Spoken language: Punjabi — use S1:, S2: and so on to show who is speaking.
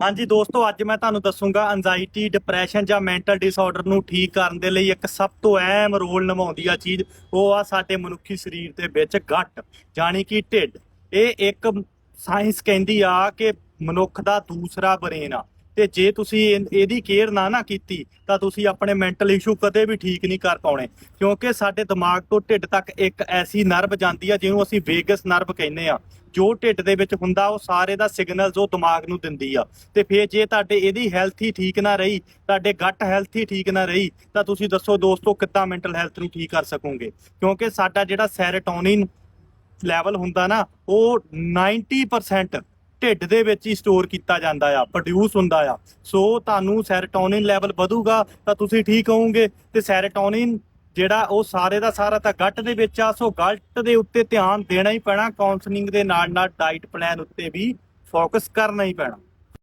S1: ਹਾਂਜੀ ਦੋਸਤੋ, ਅੱਜ ਮੈਂ ਤੁਹਾਨੂੰ ਦੱਸੂਗਾ ਐਂਜ਼ਾਈਟੀ ਡਿਪਰੈਸ਼ਨ ਜਾਂ ਮੈਂਟਲ ਡਿਸਆਰਡਰ ਨੂੰ ਠੀਕ ਕਰਨ ਦੇ ਲਈ ਇੱਕ ਸਭ ਤੋਂ ਅਹਿਮ ਰੋਲ ਨਿਭਾਉਂਦੀ ਆ ਚੀਜ਼, ਉਹ ਆ ਸਾਡੇ ਮਨੁੱਖੀ ਸਰੀਰ ਦੇ ਵਿੱਚ ਗੱਟ ਜਾਣੀ ਕਿ ਢਿੱਡ। ਇਹ ਇੱਕ ਸਾਇੰਸ ਕਹਿੰਦੀ ਆ ਕਿ ਮਨੁੱਖ ਦਾ ਦੂਸਰਾ ਬ੍ਰੇਨ ਆ। ਤੇ ਜੇ ਤੁਸੀਂ ਇਹ- ਇਹਦੀ ਕੇਅਰ ਨਾ ਨਾ ਕੀਤੀ, ਤਾਂ ਤੁਸੀਂ ਆਪਣੇ ਮੈਂਟਲ ਇਸ਼ੂ ਕਦੇ ਵੀ ਠੀਕ ਨਹੀਂ ਕਰ ਪਾਉਣੇ। ਕਿਉਂਕਿ ਸਾਡੇ ਦਿਮਾਗ ਤੋਂ ਢਿੱਡ ਤੱਕ ਇੱਕ ਐਸੀ ਨਰਵ ਜਾਂਦੀ ਆ, ਜਿਹਨੂੰ ਅਸੀਂ ਵੇਗਸ ਨਰਵ ਕਹਿੰਦੇ ਆ। ਜੋ ਢਿੱਡ ਦੇ ਵਿੱਚ ਹੁੰਦਾ, ਉਹ ਸਾਰੇ ਦਾ ਸਿਗਨਲ ਜੋ ਦਿਮਾਗ ਨੂੰ ਦਿੰਦੀ ਆ। ਤੇ ਫਿਰ ਜੇ ਤੁਹਾਡੇ ਇਹਦੀ ਹੈਲਥ ਹੀ ਠੀਕ ਨਾ ਰਹੀ, ਤੁਹਾਡੇ ਗੱਟ ਹੈਲਥ ਹੀ ਠੀਕ ਨਾ ਰਹੀ, ਤਾਂ ਤੁਸੀਂ ਦੱਸੋ ਦੋਸਤੋ ਕਿੱਦਾਂ ਮੈਂਟਲ ਹੈਲਥ ਨੂੰ ਠੀਕ ਕਰ ਸਕੋਗੇ? ਕਿਉਂਕਿ ਸਾਡਾ ਜਿਹੜਾ ਸੈਰੋਟੋਨਿਨ ਲੈਵਲ ਹੁੰਦਾ ਨਾ, ਉਹ 90% ਢਿੱਡ ਦੇ ਵਿੱਚ ਹੀ ਸਟੋਰ ਕੀਤਾ ਜਾਂਦਾ ਆ ਪ੍ਰੋਡਿਊਸ ਹੁੰਦਾ ਆ। ਸੋ ਤੁਹਾਨੂੰ ਸੈਰੋਟੋਨਿਨ ਲੈਵਲ ਵਧੂਗਾ, ਤਾਂ ਤੁਸੀਂ ਠੀਕ ਹੋਵੋਗੇ। ਤੇ ਸੈਰੋਟੋਨਿਨ ਜਿਹੜਾ ਉਹ ਸਾਰੇ ਦਾ ਸਾਰਾ ਤਾਂ ਗੱਟ ਦੇ ਵਿੱਚ ਆ ਸੋ ਗੱਟ ਦੇ ਉੱਤੇ ਧਿਆਨ ਦੇਣਾ ਹੀ ਪੈਣਾ ਕਾਉਂਸਲਿੰਗ ਦੇ ਨਾਲ ਨਾਲ ਡਾਈਟ ਪਲਾਨ ਉੱਤੇ ਵੀ ਫੋਕਸ ਕਰਨਾ ਹੀ ਪੈਣਾ।